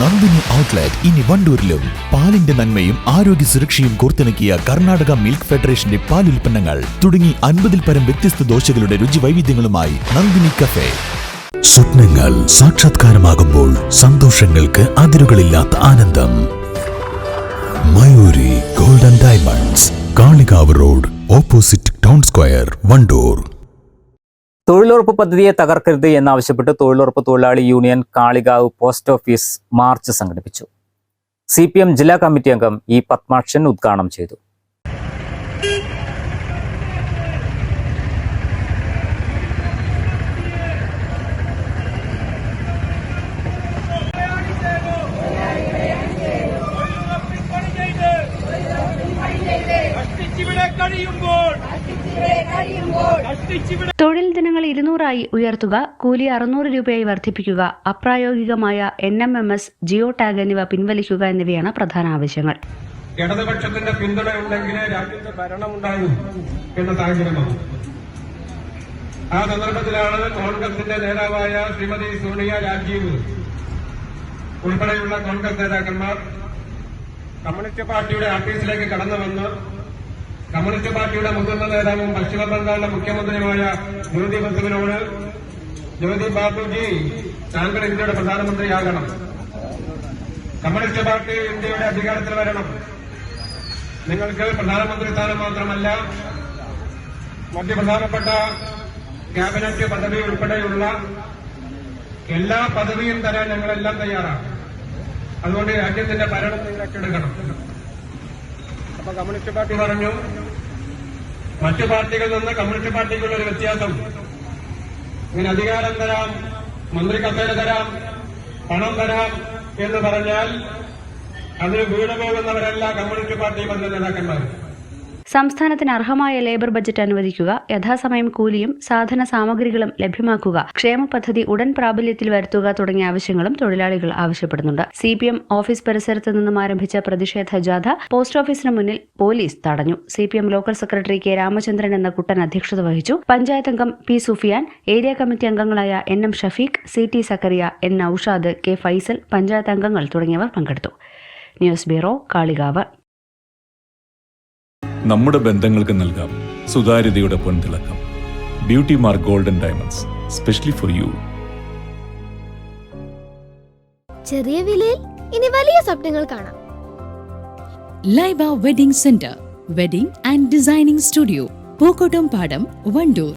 Nandini outlet ഇനി വണ്ടൂരിലും. പാലിന്റെ നന്മയും ആരോഗ്യ സുരക്ഷയും കോർത്തിണക്കിയ കർണാടക മിൽക്ക് ഫെഡറേഷന്റെ പാൽ ഉൽപ്പന്നങ്ങൾ തുടങ്ങി അൻപതിൽ പരം വ്യത്യസ്ത ദോശകളുടെ രുചി വൈവിധ്യങ്ങളുമായി നന്ദിനി കഫേ. സ്വപ്നങ്ങൾ സാക്ഷാത്കാരമാകുമ്പോൾ സന്തോഷങ്ങൾക്ക് അതിരുകളില്ലാത്ത ആനന്ദം. Mayuri golden diamonds Kalikavu road opposite town square Wandoor. തൊഴിലുറപ്പ് പദ്ധതിയെ തകർക്കരുത് എന്നാവശ്യപ്പെട്ട് തൊഴിലുറപ്പ് തൊഴിലാളി union Kalikavu post office march സംഘടിപ്പിച്ചു. സി പി എം ജില്ലാ കമ്മിറ്റി അംഗം ഇ പത്മാക്ഷൻ ഉദ്ഘാടനം ചെയ്തു. കഴിയുമ്പോൾ ദിനങ്ങൾ ഇരുന്നൂറായി ഉയർത്തുക കൂലി അറുന്നൂറ് രൂപയായി വർദ്ധിപ്പിക്കുക അപ്രായോഗികമായ N M M S geo tag എന്നിവ പിൻവലിക്കുക എന്നിവയാണ് പ്രധാന ആവശ്യങ്ങൾ. ഇടതുപക്ഷത്തിന്റെ പിന്തുണ ഉണ്ടെങ്കിലേ രാജ്യത്ത് ഭരണം ഉണ്ടാകും എന്ന സാഹചര്യമാണ്. ആ സന്ദർഭത്തിലാണ് കോൺഗ്രസിന്റെ നേതാവായ ശ്രീമതി സോണിയ രാജീവ് ഉൾപ്പെടെയുള്ള കോൺഗ്രസ് നേതാക്കന്മാർ കമ്മ്യൂണിസ്റ്റ് പാർട്ടിയുടെ ആഫീസിലേക്ക് കടന്നു വന്ന് കമ്മ്യൂണിസ്റ്റ് പാർട്ടിയുടെ മുതിർന്ന നേതാവും പശ്ചിമ ബംഗാളിലെ മുഖ്യമന്ത്രിയുമായ ജ്യോതി ബസുവിനോട് ജ്യോതി ബാബുജി താങ്കൾ ഇന്ത്യയുടെ പ്രധാനമന്ത്രിയാകണം. കമ്മ്യൂണിസ്റ്റ് പാർട്ടി ഇന്ത്യയുടെ അധികാരത്തിൽ വരണം. നിങ്ങൾക്ക് പ്രധാനമന്ത്രി സ്ഥാനം മാത്രമല്ല മറ്റ് പ്രധാനപ്പെട്ട ക്യാബിനറ്റ് പദവി ഉൾപ്പെടെയുള്ള എല്ലാ പദവിയും തരാൻ ഞങ്ങളെല്ലാം തയ്യാറാണ്. അതുകൊണ്ട് രാജ്യത്തിന്റെ ഭരണം നിങ്ങൾ ഏറ്റെടുക്കണം അപ്പൊ കമ്മ്യൂണിസ്റ്റ് പാർട്ടി പറഞ്ഞു മറ്റു പാർട്ടികളിൽ നിന്ന് കമ്മ്യൂണിസ്റ്റ് പാർട്ടിക്കുള്ള ഒരു വ്യത്യാസം. ഇങ്ങനെ അധികാരം തരാം മന്ത്രി കസേര തരാം പണം തരാം എന്ന് പറഞ്ഞാൽ അതിന് വീട് പോകുന്നവരല്ല കമ്മ്യൂണിസ്റ്റ് പാർട്ടി മന്ത്രി നേതാക്കന്മാർ. സംസ്ഥാനത്തിന് അർഹമായ ലേബർ ബജറ്റ് അനുവദിക്കുക യഥാസമയം കൂലിയും സാധന സാമഗ്രികളും ലഭ്യമാക്കുക ക്ഷേമ പദ്ധതി ഉടൻ പ്രാബല്യത്തിൽ വരുത്തുക തുടങ്ങിയ ആവശ്യങ്ങളും തൊഴിലാളികൾ ആവശ്യപ്പെടുന്നുണ്ട്. സി പി എം ഓഫീസ് പരിസരത്ത് നിന്നും ആരംഭിച്ച പ്രതിഷേധ ജാഥ പോസ്റ്റ് ഓഫീസിന് മുന്നിൽ പോലീസ് തടഞ്ഞു. C P M local secretary K Ramachandran എന്ന കുട്ടൻ അധ്യക്ഷത വഹിച്ചു. പഞ്ചായത്ത് അംഗം പി സുഫിയാൻ ഏരിയ കമ്മിറ്റി അംഗങ്ങളായ N M Shafeeq C T Zakariya N Noushad K Faisal panchayat അംഗങ്ങൾ തുടങ്ങിയവർ പങ്കെടുത്തു. News bureau Kalikavu. നമ്മുടെ ബന്ധങ്ങൾക്ക് നൽകാം സുതാര്യതയുടെ പൊൻതിളക്കം. Beauty mark golden diamonds specially for you ചെറിയ വിലയിൽ ഇനി വലിയ സ്വപ്നങ്ങൾ കാണാം. Laiba wedding centre wedding and designing studio Pookkottam Padam Wandoor